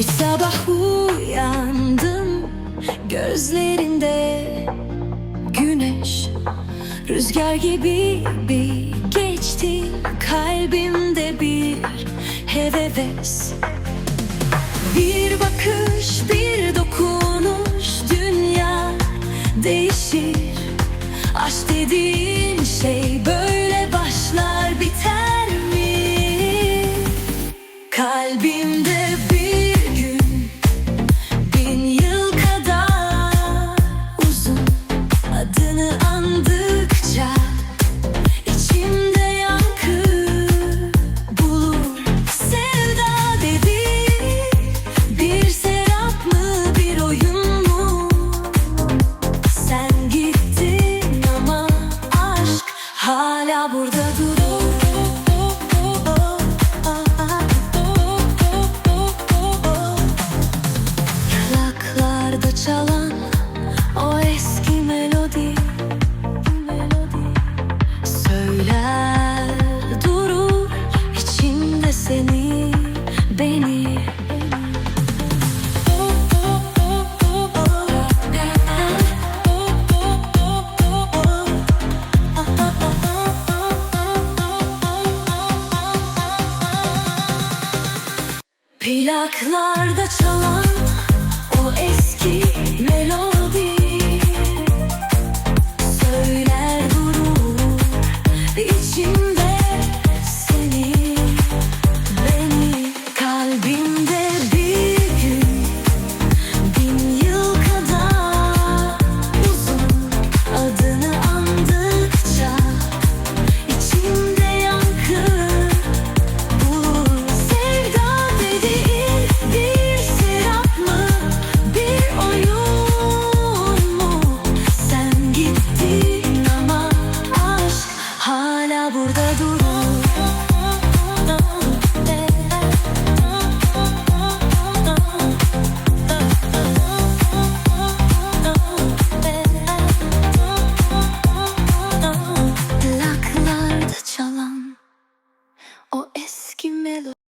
sabah uyandım Gözlerinde güneş. Rüzgar gibi bir geçti Kalbimde bir heveves. Bir bakış bir dokunuş Dünya değişir. Aşk dediğin şey hala burada durur Kulaklarda çalan o eski melodi Söyler durur içimde seni beni Plaklarda çalan o eski melodi gittin ama aşk hala burada durur Plaklarda çalan o eski melodi